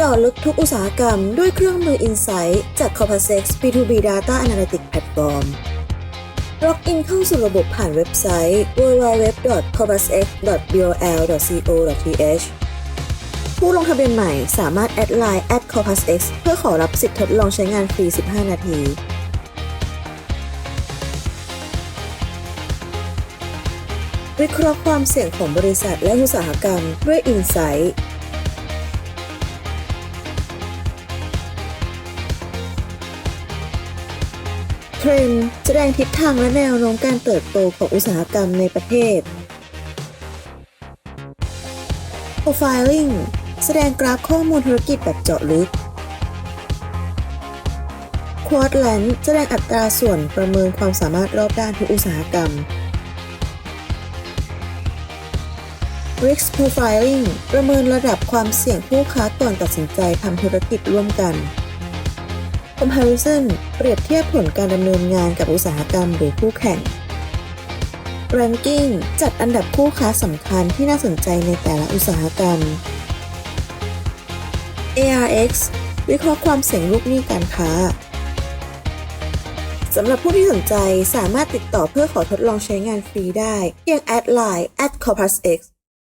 จาะลึกทุกอุตสาหกรรมด้วยเครื่องมือ Insight จาก Copasex B2B Data Analytics Platform ล็อกอินเข้าสู่ระบบผ่านเว็บไซต์ www.corpasex.bol.co.th ผู้ลงทะเบียนใหม่สามารถแอดไลน์ at corpusx เพื่อขอรับสิทธิ์ทดลองใช้งานฟรี 15 นาทีวิเคราะห์ความเสี่ยงของบริษัทและอุตสาหกรรมด้วย Insight เทรนด์แสดงทิศทางและแนวโน้มการเติบโตของอุตสาหกรรมในประเทศ Profiling แสดงกราฟข้อมูลธุรกิจแบบเจาะลึก Quadrant แสดงอัตราส่วนประเมินความสามารถรอบด้านทุกอุตสาหกรรม Risk Profiling ประเมินระดับความเสี่ยงผู้ค้าก่อนตัดสินใจทำธุรกิจร่วมกัน Comparison เปรียบเทียบผลการดำเนินงานกับอุตสาหกรรมหรือคู่แข่ง Ranking จัดอันดับคู่ค้าสำคัญที่น่าสนใจในแต่ละอุตสาหกรรม ARX วิเคราะห์ความเสี่ยงลูกหนี้การค้าสำหรับผู้ที่สนใจสามารถติดต่อเพื่อขอทดลองใช้งานฟรีได้เพียงแอดไลน์ at corpusx